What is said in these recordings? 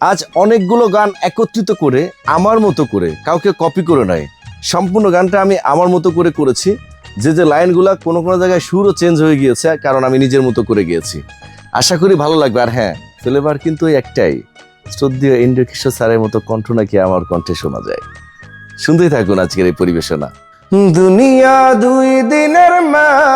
আজ অনেকগুলো গান একত্রিত করে আমার মতো করে, কাউকে কপি করে নয় সম্পূর্ণ গানটা আমি আমার মতো করে করেছি, যে যে লাইনগুলো কোনো কোনো জায়গায় সুরও চেঞ্জ হয়ে গিয়েছে, কারণ আমি নিজের মতো করে গিয়েছি। আশা করি ভালো লাগবে। আর হ্যাঁ ফ্লেভার কিন্তু একটাই, শ্রদ্ধীয় ইন্দ্র কিশোর স্যারের মতো কণ্ঠ নাকি আমার কণ্ঠে শোনা যায়। শুনতেই থাকুন আজকের এই পরিবেশনা। দুনিয়া দুই দিনের মেলা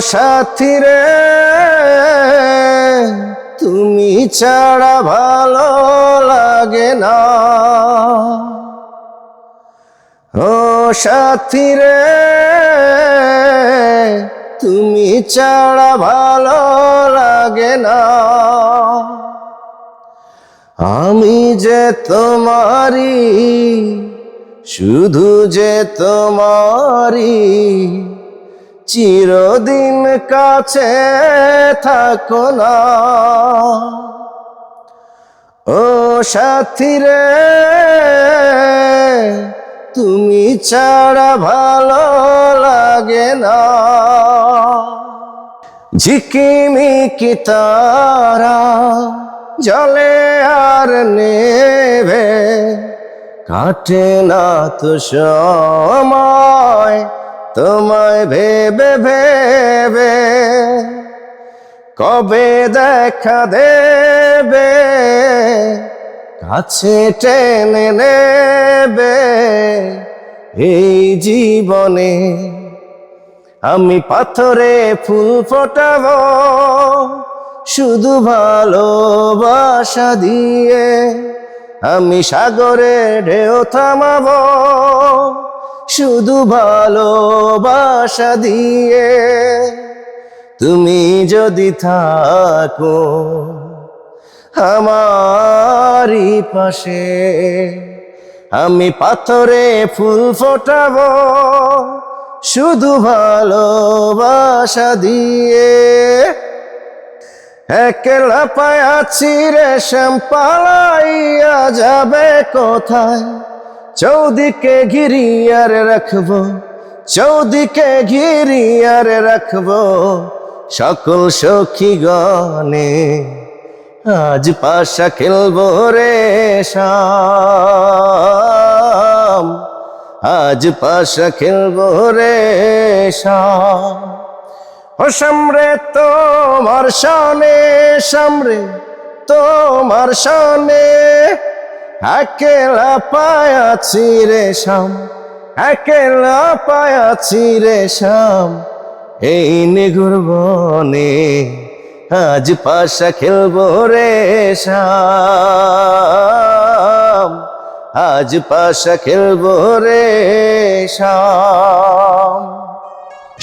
সাথী রে, তুমি ছাড়া ভালো লাগে না। ও সাথী রে, তুমি ছাড়া ভালো লাগে না। আমি যে তোমারি শুধু যে তোমারি চিরদিন কাছে থাকো না। ও সাথী রে, তুমি ছাড়া ভালো লাগে না। ঝিকিমিকি তারা জলে আর নেভে, কাটে না তো সময় তোমায় ভেবে ভেবে কবে দেখা দেবে? কাছে টেনে নেবে এই জীবনে। আমি পাথরে ফুল ফোটাব, শুধু ভালোবাসা দিয়ে। আমি সাগরে ঢেউ থামাবো শুধু ভালোবাসা দিয়ে তুমি যদি থাকো আমারই পাশে, আমি পাথরে ফুল ফোটাবো শুধু ভালোবাসা দিয়ে। একলা পায়াছি রেশম পালাইয়া যাবে কোথায়? চৌদিকে ঘিরিয়ার রাখব, চৌদিকে ঘিরিয়ার রাখব সকল সখী গনে আজ পাশা খেলব রে শাম আজ পাশা খেলব রে শাম ও সামরে তোমার শানে সামরে তোমার শানে একেলা পায়াছি রে শাম একেলা পায়াছি রে শাম এই নিগুর বনে আজ পাশা খেলব রে শাম আজ পাশা খেলব রে শাম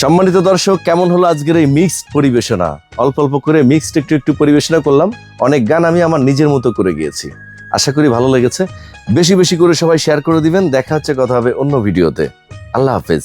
সম্মানিত দর্শক, কেমন হলো আজকের এই মিক্সড পরিবেশনা? অল্প অল্প করে মিক্সড একটু একটু পরিবেশনা করলাম। অনেক গান আমি আমার নিজের মতো করে গিয়েছি। আশা করি ভালো লেগেছে। বেশি বেশি করে সবাই শেয়ার করে দিবেন। দেখা হচ্ছে, কথা হবে অন্য ভিডিওতে আল্লাহ হাফেজ।